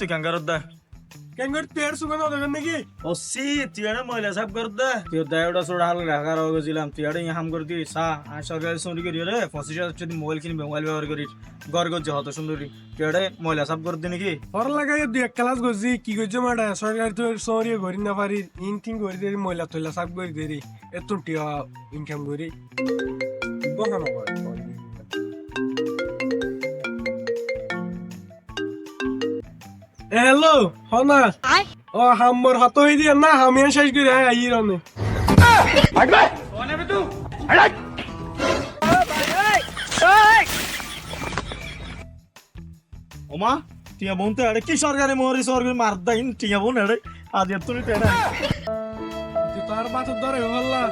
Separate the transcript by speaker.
Speaker 1: তুই কাঙ্গারত দা।
Speaker 2: কেঙ্গর তের সুগন্ধ দেখেন নাকি?
Speaker 1: ওসি তুই এটা মহিলা সাফ কর দা। তুই দা ওটা ছোড়া হাল রাখা রয়ে গেছিলাম। তুই এটা হাম করে দিই সা আর সরকারি সরি করি রে। পঁচিশ হাজার যদি মোবাইল কিনবি মোবাইল ব্যবহার করি ঘর করছে হত সুন্দরী। তুই এটা মহিলা সাফ করে দি নাকি?
Speaker 2: হর লাগাই দুই এক ক্লাস করছি কি করছে মাডা সরকারি তো সরিয়ে করি না পারি ইন থিং করে দেরি মহিলা তৈলা সাফ করে দেরি। এত টিয়া ইনকাম করি বহানো হয় হ্যালো হনা ও হাম্মর হাত হই দিয়া না আমি শেষ করে আই রনে।
Speaker 1: ওমা টিয়া বোন তো এটা কি সরকারি মোহরি সরকারি মার দাইন টিয়া বোন এটা আজ এত তুই
Speaker 2: তার বাত ধরে হল্লা